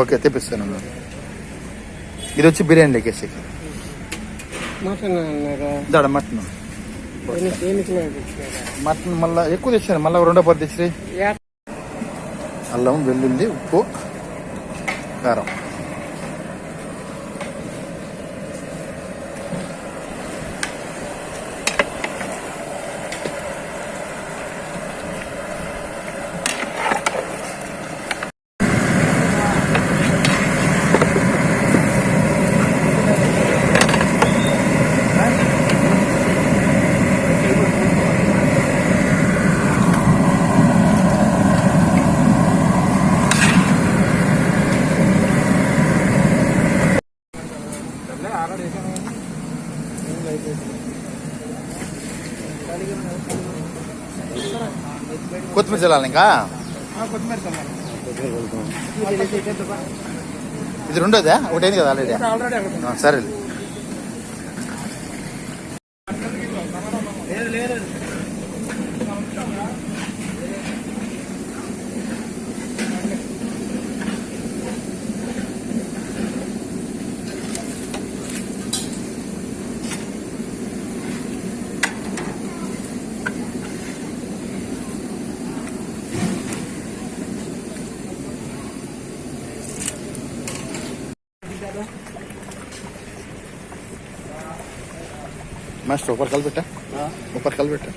Okay తెప్పిస్తాను ఇది వచ్చి బిర్యానీ లెక్కేసి దాడ మటన్. మటన్ మళ్ళీ ఎక్కువ తెచ్చాను మళ్ళీ రెండో పది తెచ్చి అల్లం వెల్లుల్లి ఉప్పు కారం. కొత్తిమీర చల్లాలి ఇంకా కొత్తిమీర చల్లాలి ఇది రెండోదా ఒకటైంది కదా ఆల్రెడీ ఆల్రెడీ అక్కడ సరే मास्टर ऊपर कल बेटा ऊपर कल बेटा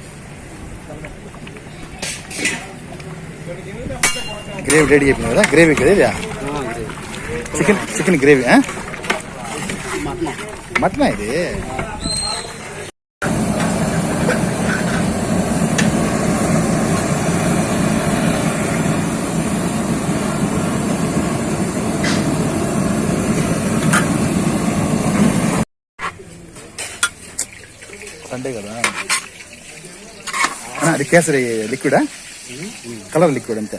கிரேவி ரெடி பண்ணுவதா கிரேவி கிரேவியா சிக்கன் சிக்கன் கிரேவி மட்டனா இது సండే కదా? అది కేసరి లిక్విడా? కలర్ లిక్విడ్ అంతే.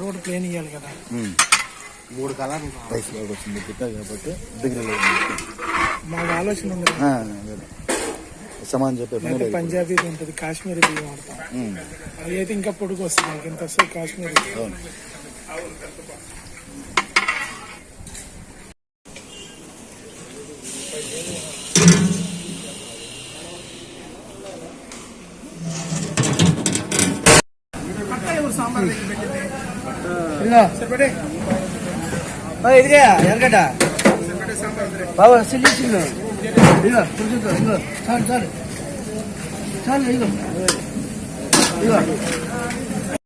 రోడ్ ప్లేన్ ఇవ్వాలి కదా. మూడు కలర్లు రైస్ బాగా వచ్చింది కాబట్టి దగ్గర మాకు ఆలోచన ఉంది సమాన్ చెప్పే. పంజాబీ ఉంటుంది కాశ్మీరీ బియ్యం వాడతాం. అది అయితే ఇంకా పొడుగు వస్తుంది ఇంత వస్తుంది కాశ్మీరీ. అవును. ఇదిగా. ఎరగడ్డ బాబా సిల్లి సిల్లు ఇదిగో కొంచెం ఇదిగో. చాలు చాలు. చాలు ఇదిగో. ఇదిగో.